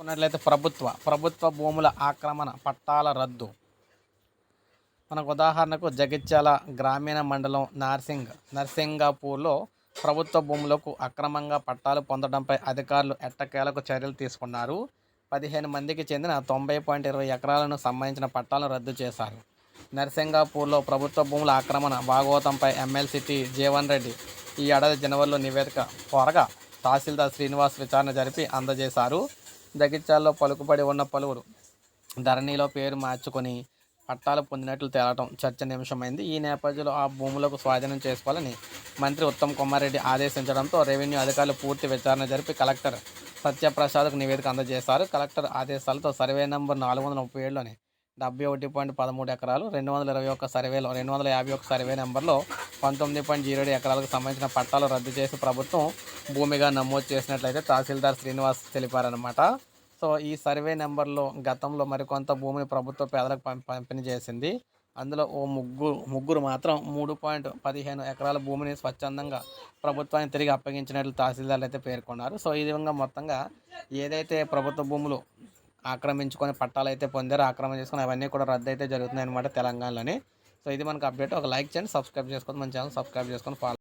ఉన్నట్లయితే ప్రభుత్వ ప్రభుత్వ భూముల ఆక్రమణ పట్టాల రద్దు. మనకు ఉదాహరణకు జగిత్యాల గ్రామీణ మండలం నార్సింగ్ నర్సింగాపూర్లో ప్రభుత్వ భూములకు అక్రమంగా పట్టాలు పొందడంపై అధికారులు ఎట్టకేలకు చర్యలు తీసుకున్నారు. పదిహేను మందికి చెందిన తొంభై పాయింట్ ఇరవై ఎకరాలను సంబంధించిన పట్టాలను రద్దు చేశారు. నర్సింగాపూర్లో ప్రభుత్వ భూముల ఆక్రమణ భాగవతంపై ఎమ్మెల్సీ జీవన్ రెడ్డి ఈ ఏడాది జనవరిలో నివేదిక కోరగా తహసీల్దార్ శ్రీనివాస్ విచారణ జరిపి అందజేశారు. జగిత్యాల్లో పలుకుబడి ఉన్న పలువురు. ధరణిలో పేరు మార్చుకొని పట్టాలు పొందినట్లు తేలటం చర్చనీయాంశమైంది ఈ నేపథ్యంలో ఆ భూములకు స్వాధీనం చేసుకోవాలని మంత్రి ఉత్తమ్ కుమార్ రెడ్డి ఆదేశించడంతో రెవెన్యూ అధికారులు పూర్తి విచారణ జరిపి కలెక్టర్ సత్యప్రసాద్కు నివేదిక అందజేశారు. కలెక్టర్ ఆదేశాలతో సర్వే నంబర్ నాలుగు వందల ముప్పై ఏడులోని డెబ్బై ఒకటి పాయింట్ పదమూడు ఎకరాలు రెండు వందల ఇరవై ఒక్క సర్వేలో రెండు వందల యాభై ఒక్క సర్వే నెంబర్లో పంతొమ్మిది పాయింట్ జీరో ఏడు ఎకరాలకు సంబంధించిన పట్టాలు రద్దు చేసి ప్రభుత్వం భూమిగా నమోదు చేసినట్లయితే తహసీల్దార్ శ్రీనివాస్ తెలిపారనమాట సో ఈ సర్వే నెంబర్లో గతంలో మరికొంత భూమిని ప్రభుత్వ పేదలకు పం- పంపిణీ చేసింది. అందులో ఓ ముగ్గురు ముగ్గురు మాత్రం మూడు పాయింట్ పదిహేను ఎకరాల భూమిని స్వచ్ఛందంగా ప్రభుత్వానికి తిరిగి అప్పగించినట్లు తహసీల్దార్లు అయితే పేర్కొన్నారు. సో ఈ విధంగా మొత్తంగా ఏదైతే ప్రభుత్వ భూములు ఆక్రమించుకొని పట్టాలు అయితే పొందారో ఆక్రమణ చేసుకొని అవన్నీ కూడా రద్దు అయితే జరుగుతున్నాయి అనమాట తెలంగాణలోని. సో ఇది మనకు అప్డేట్. ఒక లైక్ చేయండి సబ్స్క్రైబ్ చేసుకొని మన ఛానల్ సబ్స్క్రైబ్ చేసుకొని ఫాలో